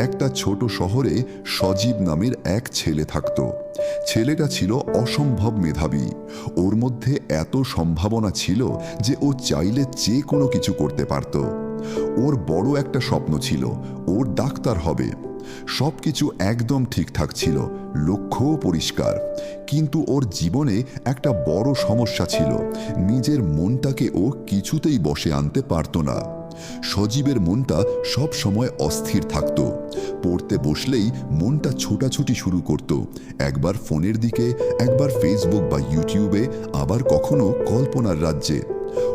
একটা ছোট শহরে সজীব নামের এক ছেলে থাকত। ছেলেটা ছিল অসম্ভব মেধাবী। ওর মধ্যে এত সম্ভাবনা ছিল যে ও চাইলে যে কোনো কিছু করতে পারত। ওর বড় একটা স্বপ্ন ছিল, ওর ডাক্তার হবে। সব কিছু একদম ঠিকঠাক ছিল, লক্ষ্যও পরিষ্কার। কিন্তু ওর জীবনে একটা বড় সমস্যা ছিল, নিজের মনটাকে ও কিছুতেই বসে আনতে পারত না। সজীবের মনটা সব সময় অস্থির থাকত। পড়তে বসলেই মনটা ছোটাছুটি শুরু করত। একবার ফোনের দিকে, একবার ফেসবুক বা ইউটিউবে আবার কখনো কল্পনার রাজ্যে।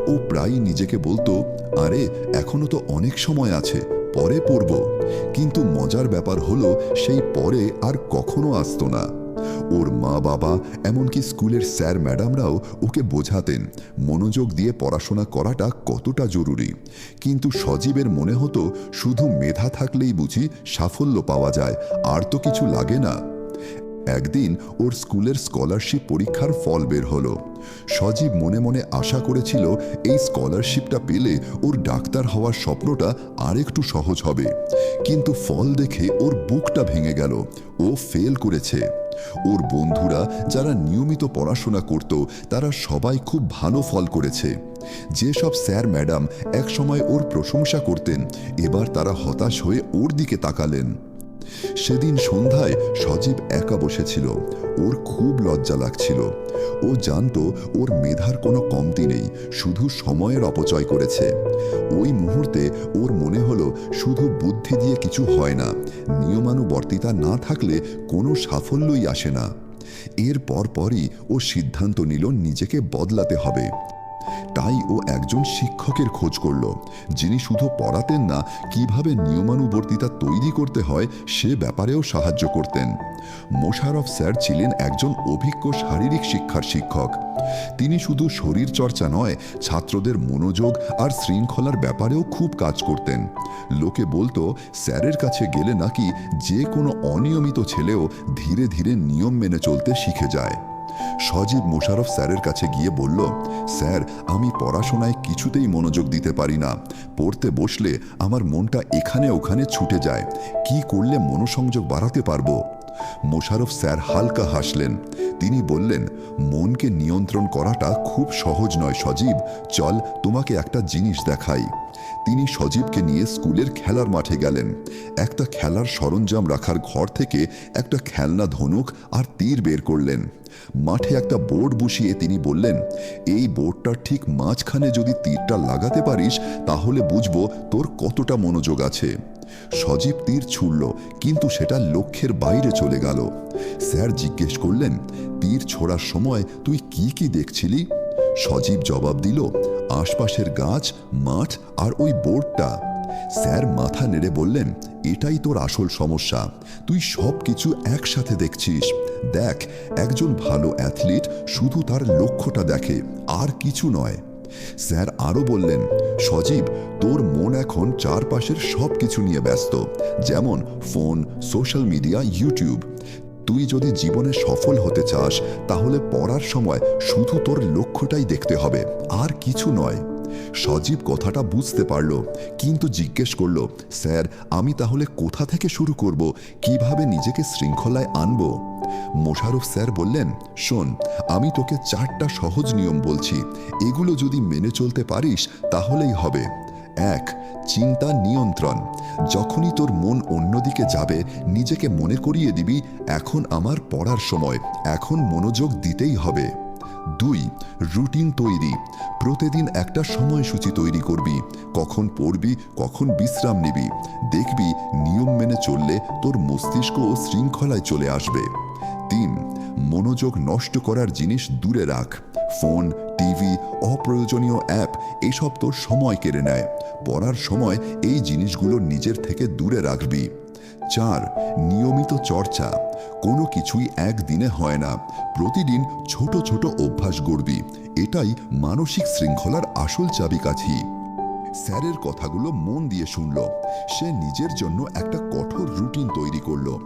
ও প্রায়ই নিজেকে বলতো, আরে, এখনও তো অনেক সময় আছে, পরে পড়ব। কিন্তু মজার ব্যাপার হলো, সেই পরে আর কখনো আসতো না। ওর মা বাবা, এমনকি স্কুলের স্যার ম্যাডামরাও ওকে বোঝাতেন। মনোযোগ দিয়ে পড়াশোনা করাটা কতটা জরুরি। কিন্তু সজীবের মনে হতো, শুধু মেধা থাকলেই বুঝি সাফল্য পাওয়া যায়, আর তো কিছু লাগে না। একদিন ওর স্কুলের স্কলারশিপ পরীক্ষার ফল বের হলো। সজীব মনে মনে আশা করেছিল, এই স্কলারশিপটা পেলে ওর ডাক্তার হওয়ার স্বপ্নটা আরেকটু সহজ হবে। কিন্তু ফল দেখে ওর বুকটা ভেঙে গেল। ও ফেল করেছে। ওর বন্ধুরা যারা নিয়মিত পড়াশোনা করত, তারা সবাই খুব ভালো ফল করেছে। যেসব স্যার, ম্যাডাম একসময় ওর প্রশংসা করতেন, এবার তারা হতাশ হয়ে ওর দিকে তাকালেন। সেদিন সন্ধ্যায় সজীব একা বসেছিল। ওর খুব লজ্জা লাগছিল। ও জানতো ওর মেধার কোনো কমতি নেই, শুধু সময়ের অপচয় করেছে। ওই মুহূর্তে ওর মনে হলো শুধু বুদ্ধি দিয়ে কিছু হয় না, নিয়মানুবর্তিতা না থাকলে কোনো সাফল্যই আসে না। এর পরপরই ও সিদ্ধান্ত নিল নিজেকে বদলাতে হবে। তাই ও একজন শিক্ষকের খোঁজ করল, যিনি শুধু পড়াতেন না, কীভাবে নিয়মানুবর্তিতা তৈরি করতে হয় সে ব্যাপারেও সাহায্য করতেন। মোশারফ স্যার ছিলেন একজন অভিজ্ঞ শারীরিক শিক্ষার শিক্ষক। তিনি শুধু শরীর চর্চা নয়, ছাত্রদের মনোযোগ আর শৃঙ্খলার ব্যাপারেও খুব কাজ করতেন। লোকে বলতো, স্যারের কাছে গেলে নাকি যে কোনো অনিয়মিত ছেলেও ধীরে ধীরে নিয়ম মেনে চলতে শিখে যায়। সজীব মোশারফ স্যারের কাছে গিয়ে বলল, স্যার, আমি পড়াশোনায় কিছুতেই মনোযোগ দিতে পারি না। পড়তে বসলে আমার মনটা এখানে ওখানে ছুটে যায়। কি করলে মনোসংযোগ বাড়াতে পারব? মোশারফ স্যার হালকা হাসলেন। তিনি বললেন, মনকে নিয়ন্ত্রণ করাটা খুব সহজ নয় সজীব। চল তোমাকে একটা জিনিস দেখাই। তিনি সজীবকে নিয়ে স্কুলের খেলার মাঠে গেলেন। একটা খেলার সরঞ্জাম রাখার ঘর থেকে একটা খেলনা ধনুক আর তীর বের করলেন। মাঠে একটা বোর্ড বসিয়ে তিনি বললেন, এই বোর্ডটার ঠিক মাঝখানে যদি তীরটা লাগাতে পারিস, তাহলে বুঝব তোর কতটা মনোযোগ আছে। সজীব তীর ছুড়ল, কিন্তু সেটা লক্ষ্যের বাইরে চলে গেল। স্যার জিজ্ঞেস করলেন, তীর ছোড়ার সময় তুই কি কি দেখছিলি? সজীব জবাব দিল, আশপাশের গাছ, মাঠ আর ওই বোর্ডটা স্যার মাথা নেড়ে বললেন, এটাই তোর আসল সমস্যা। তুই সব কিছু একসাথে দেখছিস। দেখ, একজন ভালো অ্যাথলিট শুধু তার লক্ষ্যটা দেখে, আর কিছু নয়। স্যার আরও বললেন, সজীব, তোর মন এখন চারপাশের সব কিছু নিয়ে ব্যস্ত। যেমন ফোন, সোশ্যাল মিডিয়া, ইউটিউব। তুই যদি জীবনে সফল হতে চাস, তাহলে পড়ার সময় শুধু তোর লক্ষ্যটাই দেখতে হবে, আর কিছু নয়। সজীব কথাটা বুঝতে পারল, কিন্তু জিজ্ঞেস করল, স্যার, আমি তাহলে কোথা থেকে শুরু করব? কীভাবে নিজেকে শৃঙ্খলায় আনব? মোশারফ স্যার বললেন, শোন, আমি তোকে চারটা সহজ নিয়ম বলছি। এগুলো যদি মেনে চলতে পারিস, তাহলেই হবে। এক, চিন্তা নিয়ন্ত্রণ। যখনই তোর মন অন্যদিকে যাবে, নিজেকে মনে করিয়ে দিবি, এখন আমার পড়ার সময়, এখন মনোযোগ দিতেই হবে। দুই, রুটিন তৈরি। প্রতিদিন একটা সময়সূচি তৈরি করবি। কখন পড়বি, কখন বিশ্রাম নিবি। দেখবি, নিয়ম মেনে চললে তোর মস্তিষ্ক ও শৃঙ্খলায় চলে আসবে। তিন, মনোযোগ নষ্ট করার জিনিস দূরে রাখ। ফোন, টিভি, অপ্রয়োজনীয় অ্যাপ, এসব তোর সময় কেড়ে নেয়। পড়ার সময় এই জিনিসগুলো নিজের থেকে দূরে রাখবি। চার, নিয়মিত চর্চা। কোনো কিছুই একদিনে হয় না। প্রতিদিন ছোট ছোট অভ্যাস গড়বি। এটাই মানসিক শৃঙ্খলার আসল চাবিকাঠি। স্যারের কথাগুলো মন দিয়ে শুনল। সে নিজের জন্য একটা কঠোর রুটিন তৈরি করল।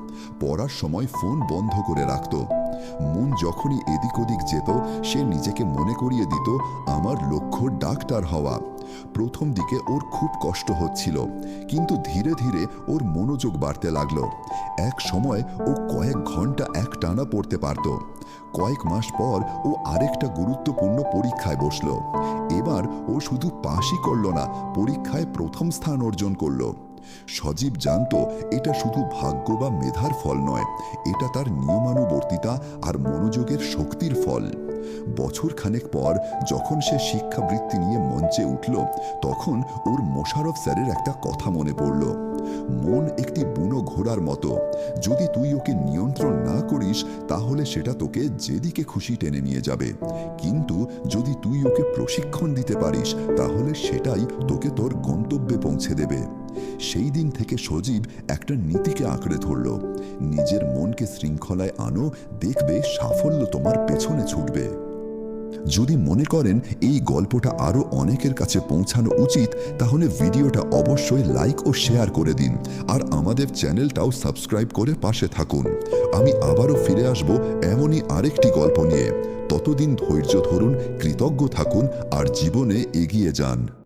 পড়ার সময় ফোন বন্ধ করে রাখত। মন যখনই এদিক ওদিক যেত, সে নিজেকে মনে করিয়ে দিত, আমার লক্ষ্য ডাক্তার হওয়া। প্রথম দিকে ওর খুব কষ্ট হচ্ছিল, কিন্তু ধীরে ধীরে ওর মনোযোগ বাড়তে লাগল। এক সময় ও কয়েক ঘণ্টা এক টানা পড়তে পারত। কয়েক মাস পর ও আরেকটা গুরুত্বপূর্ণ পরীক্ষায় বসল। এবার ও শুধু পাশই করল না, পরীক্ষায় প্রথম স্থান অর্জন করল। সজীব জানত এটা শুধু ভাগ্য বা মেধার ফল নয়, এটা তার নিয়মানুবর্তিতা আর মনোযোগের শক্তির ফল। বছর খানেক পর যখন সে শিক্ষাবৃত্তি নিয়ে মঞ্চে উঠল, তখন ওর মোশারফ স্যারের একটা কথা মনে পড়ল। মন একটি বুনো ঘোড়ার মতো। যদি তুই ওকে নিয়ন্ত্রণ না করিস, তাহলে সেটা তোকে যেদিকে খুশি টেনে নিয়ে যাবে। কিন্তু যদি তুই ওকে প্রশিক্ষণ দিতে পারিস, তাহলে সেটাই তোকে তোর গন্তব্যে পৌঁছে দেবে। সেই দিন থেকে সজীব একটা নীতিকে আঁকড়ে ধরল। নিজের মনকে শৃঙ্খলায় আনো, দেখবে সাফল্য তোমার পেছনে ছুটবে। যদি মনে করেন এই গল্পটা আরও অনেকের কাছে পৌঁছানো উচিত, তাহলে ভিডিওটা অবশ্যই লাইক ও শেয়ার করে দিন। আর আমাদের চ্যানেলটাও সাবস্ক্রাইব করে পাশে থাকুন। আমি আবারও ফিরে আসব এমনই আরেকটি গল্প নিয়ে। ততদিন ধৈর্য ধরুন, কৃতজ্ঞ থাকুন, আর জীবনে এগিয়ে যান।